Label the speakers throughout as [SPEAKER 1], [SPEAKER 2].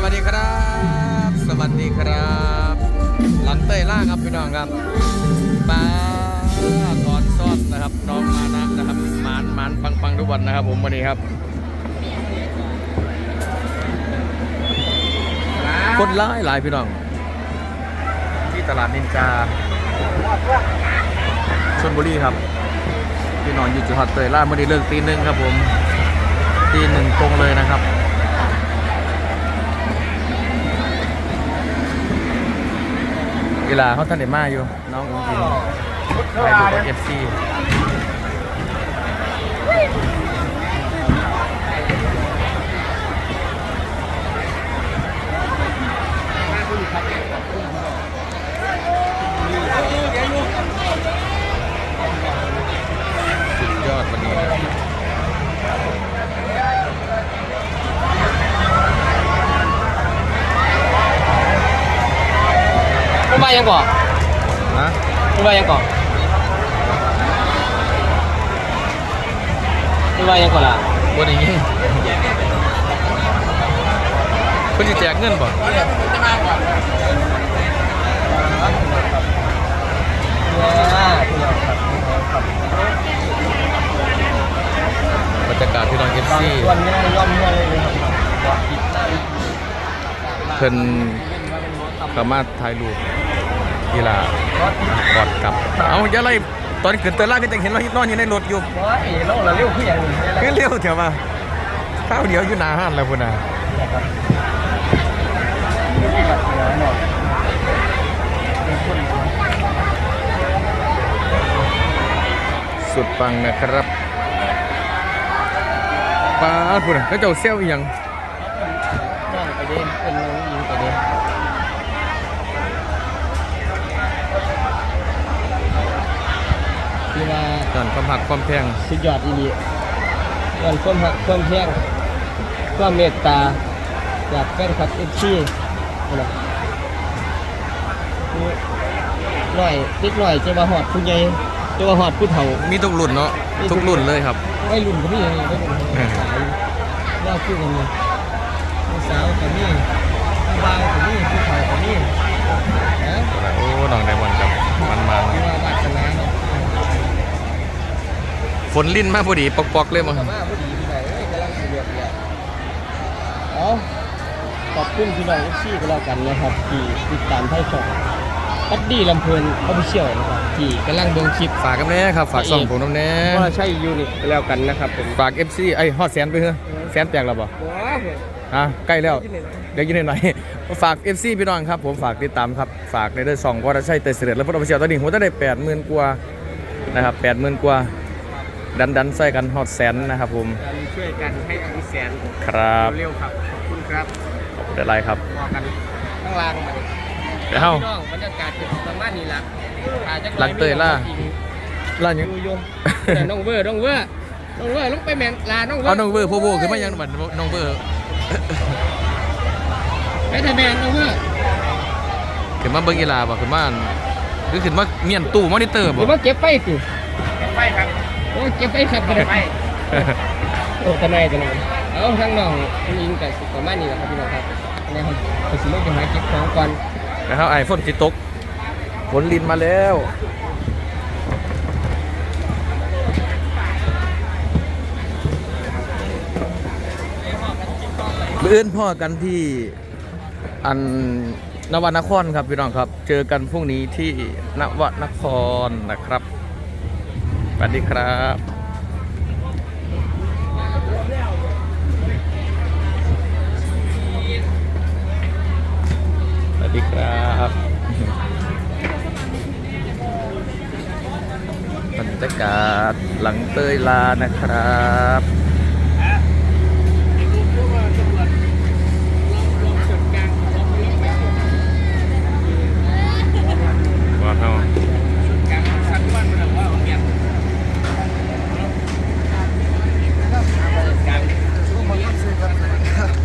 [SPEAKER 1] สวัสดีครับ สวัสดีครับหลังเต้ยล่าครับพี่น้องครับมาตอนซ่อนนะครับน้องมานะนะครับหมานหมานปังปังทุกวันนะครับ ผมวันนี้ครับคนร้ายหลายพี่น้อง ที่ตลาดนินจาชนบุรีครับพี่น้องอยู่จุดฮอตเตยล่าเมื่อนี้เลิกตีหนึ่งครับผมตีหนึ่งตรงเลยนะครับ กีฬาเขาทันเดมาอยู่ น้องอุ้งอิงไปดูกับเอฟซีสุดยอดวันนี้นะ
[SPEAKER 2] มึงมายังก่อน
[SPEAKER 1] นะ
[SPEAKER 2] มึงมายังก่อนมึงมายังก่อนล่ะ
[SPEAKER 1] วันนี้ยิงเพิ่นจะแจกเงินบ่บรรยากาศพี่น้องเอฟซี
[SPEAKER 2] วันนี้ย่อมเมื่อเลยครับ
[SPEAKER 1] เพิ่นสามารถถ่ายรูป กีฬาก่อนกลับ เอาอย่าไล่ตอนขึ้นเตอร์ล่าก็จะเห็นเรานอนอยู่ในรถอยู่
[SPEAKER 2] ว้าเอ๋เราเราเร็วขึ้นอย่างนี้
[SPEAKER 1] เฮ้ยเร็วเถอะมาข้าวเดียวอยู่หนาห้านแล้วพุ่นน่ะสุดปังนะครับป้าดพุ่นน่ะเขาเจ้าเซลอีหยัง
[SPEAKER 2] น้องไปเด่นเป็นน้องยิงไปเด่น ที่ว่า
[SPEAKER 1] ตอนความหักความแพง
[SPEAKER 2] สุดยอดอีหลีเงินความหักความแพงความเมตตาจากแฟนคลับเอฟซีนะหน่อยนิดหน่อยจะมาหอดผู้ใหญ่จะมาหอดผู้เฒ่า
[SPEAKER 1] มีทุกรุ่นเนาะทุกรุ่นเลยครับ
[SPEAKER 2] ไม่รุ่นก็มีไม่รุ่นก็มีสาวว่าคู่กันเลยผู้สาวก็มีผู้บ่าวก็มีผู้เฒ่าก็มีนะ
[SPEAKER 1] โอ้น้องไดมอนด์ครับมันมา
[SPEAKER 2] ที่ว่าวาสนาเนาะ
[SPEAKER 1] ฝนลิ้นมาพอดีปอกๆเลยมั้ง
[SPEAKER 2] แต่ว่าผู้ดีที่ไหนเอ้ยกำลังเดือดเนี่ยเอาขอบคุณพี่น้องเอฟซีก็แล้วกันนะครับที่ติดตามให้ชมปัดดี้ลำเพลินออฟฟิเชียลนะครับที่กำลังเบิ่งคลิป
[SPEAKER 1] ฝากกันแน่ครับฝากส่องผมน้ำแน่
[SPEAKER 2] ว่าใช่ยูนิตก็แล้วกันนะครับผม
[SPEAKER 1] ฝาก FC ไอ้ยฮอดแสนไปเถอะแสนแตกแล้วบ่
[SPEAKER 2] ว้าว
[SPEAKER 1] อะใกล้แล้วเดี๋ยวกินหน่อยๆฝาก FC พี่น้องครับผมฝากติดตามครับฝากในเด้อส่องวรชัยเตยเสด็จและพุทธเชียวตอนนี้ผมจะได้80,000กว่านะครับ80,000กว่า ดันดันๆใส่กันฮอดแสนนะครับผม
[SPEAKER 2] การช่วยกันให้อันนี้แสน
[SPEAKER 1] ครับ
[SPEAKER 2] เร็วๆครับขอบคุณครับ
[SPEAKER 1] ขอบคุณหลายครับ
[SPEAKER 2] พอกันข้างล่างมาดิ
[SPEAKER 1] เดี๋ยวเฮา
[SPEAKER 2] พี่น้องบรรยากาศเป็นประมาณนี้ละอาจจะ
[SPEAKER 1] หลังเตยล่าล่า
[SPEAKER 2] อ
[SPEAKER 1] ยัง
[SPEAKER 2] ยู่อยู่แต่น้องเวอร์น้องเวอร์น้องเวอร์ลงไปแมนลาน้องเวอร์
[SPEAKER 1] เอาน้องเบอร์โพโบขึ้นมายังบัดน้องเบอร์
[SPEAKER 2] ไปแต่แมนน้องเวอร์
[SPEAKER 1] ขึ้นมาเบิ่งกีฬาบ่ขึ้นมาอันหรือขึ้นมาเมียนตู้มอนิเตอร์บ่
[SPEAKER 2] เดี๋ยวมาเก็บไปสิเก็บไปครับ โอ้เก็บไปครับก็ได้ไปโอ้ตะไนตะไนเอาทั้งน้องผู้หญิงกับประมาณนี้แหละครับพี่น้องครับอันนี้ครับไปสิลงไปหาเก็บของก่อน
[SPEAKER 1] นะครับไอฝนติตกฝนลินมาแล้วเอื้อนพ่อกันที่อันนวนครครับพี่น้องครับ เจอกันพรุ่งนี้ที่นวนครนะครับ สวัสดีครับสวัสดีครับบรรยากาศหลังเตยลานะครับ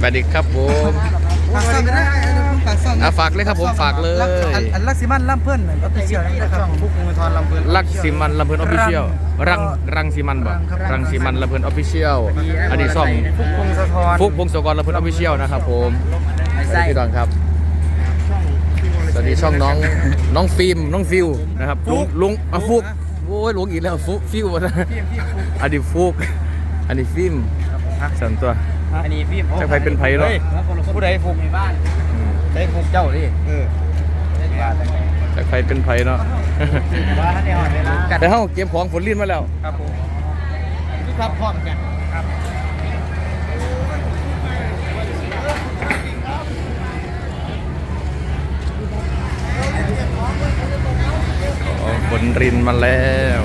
[SPEAKER 1] วัสดีครับผม
[SPEAKER 3] ฝากซ่อมนะฝากซ่อม
[SPEAKER 1] อะฝากเลยครับผมฝากเลย
[SPEAKER 3] อันอันลักซิมันล่ำเพื่อนเหมือนก็ไปเชียร์นะครับพุกมือทอนลำเพื่อน
[SPEAKER 1] ลักซิมันลำเพลินออฟฟิเชียลรังรังซิมันบ่
[SPEAKER 3] รังครับ
[SPEAKER 1] รังซิมันลำเพลินออฟฟิเชียลอันนี้ซ่อง
[SPEAKER 3] พุกพงศธร
[SPEAKER 1] ฟุกพงศกรลำเพลินออฟฟิเชียลนะครับผม
[SPEAKER 3] ไอ้
[SPEAKER 1] สวัสดีพี่ดอนครับสวัสดีช่องน้องน้องฟิล์มน้องฟิวนะครับลุงลุงอะฟุกโอ้ยลุงอีกแล้วฟุฟิวนะอันนี้ฟุกอันนี้ฟิล์มสามตัว
[SPEAKER 2] อันนี้พี่
[SPEAKER 1] จะใครเป็นไผ่เนาะ
[SPEAKER 2] ผู้ใดฟุกในบ้าน
[SPEAKER 1] อืม
[SPEAKER 2] ได้ฟุกเจ้าดิเออ
[SPEAKER 1] จะใครเป็นไผ่เนาะ
[SPEAKER 2] ว่าท่านได้หอดเวลา
[SPEAKER 1] แต่เฮาเก็บของฝนลิ้นมาแล้ว
[SPEAKER 2] ครับผมพี่ครับพร้อมกันครับ
[SPEAKER 1] ของฝนรินมาแล้ว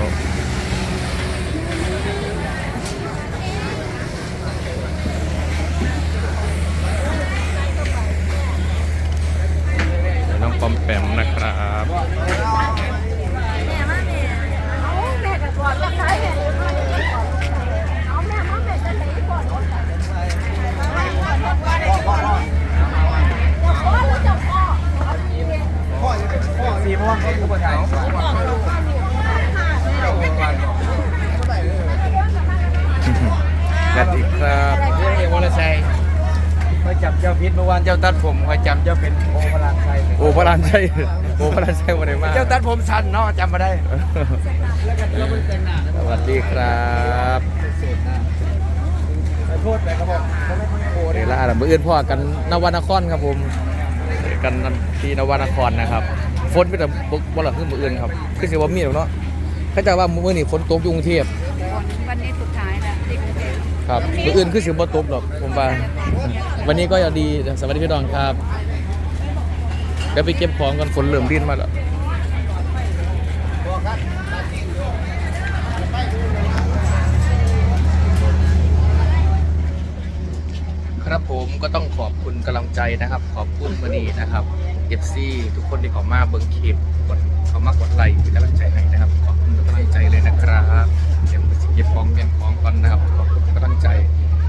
[SPEAKER 1] น้ องปอมแปมนะครับ
[SPEAKER 4] แม่มาแม่เอาแม่กับก่อนแล้วใครเอาแม่มาแม่จะไหนก่อนพ่อรู้จักพ่อ
[SPEAKER 2] สีม่วงเขาผู้ประชา
[SPEAKER 1] สวัสดีครับ
[SPEAKER 2] เรื่องเอกวรชัยคอยจับเจ้าพิษเมื่อ วานเจ้าตัดผมคอยจำเจ้าเป็นโอพลังชัย
[SPEAKER 1] โอ้พระรานชัยโอ้พระรานชัยวันไหนมา
[SPEAKER 2] เจ้าตัดผมสั้นเนาะจำมาได้แล้วมันแต่งหน้า
[SPEAKER 1] สวัสดีครับ
[SPEAKER 2] โทษไปครับผมเขาไม่ค่อยโกรธ
[SPEAKER 1] เดล่าเมื่ออื่นพ่อกันนวนครครับผมเจอกันที่นวนครนะครับฝนเป็นแต่บ่หลังขึ้นมืออื่นครับคือสิว่ามีหรอกเนาะเขาจะว่ามื้อนี้ฝนตกอยู่กรุงเทพ
[SPEAKER 4] วันนี้
[SPEAKER 1] ครับมืออื่นคือสิบ่ตกหรอกผมว่าวันนี้ก็ยังดีสวัสดีพี่ดองครับเดี๋ยวไปเก็บของกันฝนเริ่มรินมาแล้วครับผมก็ต้องขอบคุณกำลังใจนะครับ ขอบคุณมือนีนะครับเอฟซีทุกคนที่เขามาเบิ้งคลิปกดเขามากดไลค์เป็นกำลังใจให้นะครับ ขอบคุณทุกกำลังใจเลยนะครับเดี๋ยวเก็บของเก็บของก่อนนะครับขอบคุณ กำลังใจ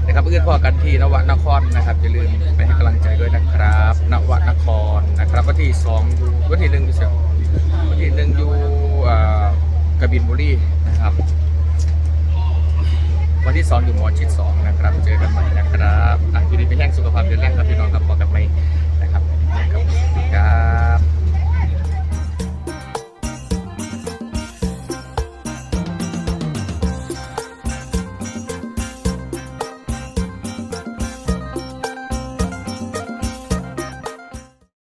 [SPEAKER 1] นะครับเพื่อนพ่อกันที่นวนครนะครับอย่าลืมไปให้กำลังใจด้วยนะครับนวนครนะครับวันที่สองอยู่วันที่หนึ่งอยู่เชียววันที่หนึ่งอยู่อ่ากบินบุรีนะครับ วันที่2อยู่หมอชิด2นะครับ เจอกันใหม่นะครับอะอยู่ดีไปแห้งสุขภาพเดือนแรกครับพี่น้องครับบอกกันไหม่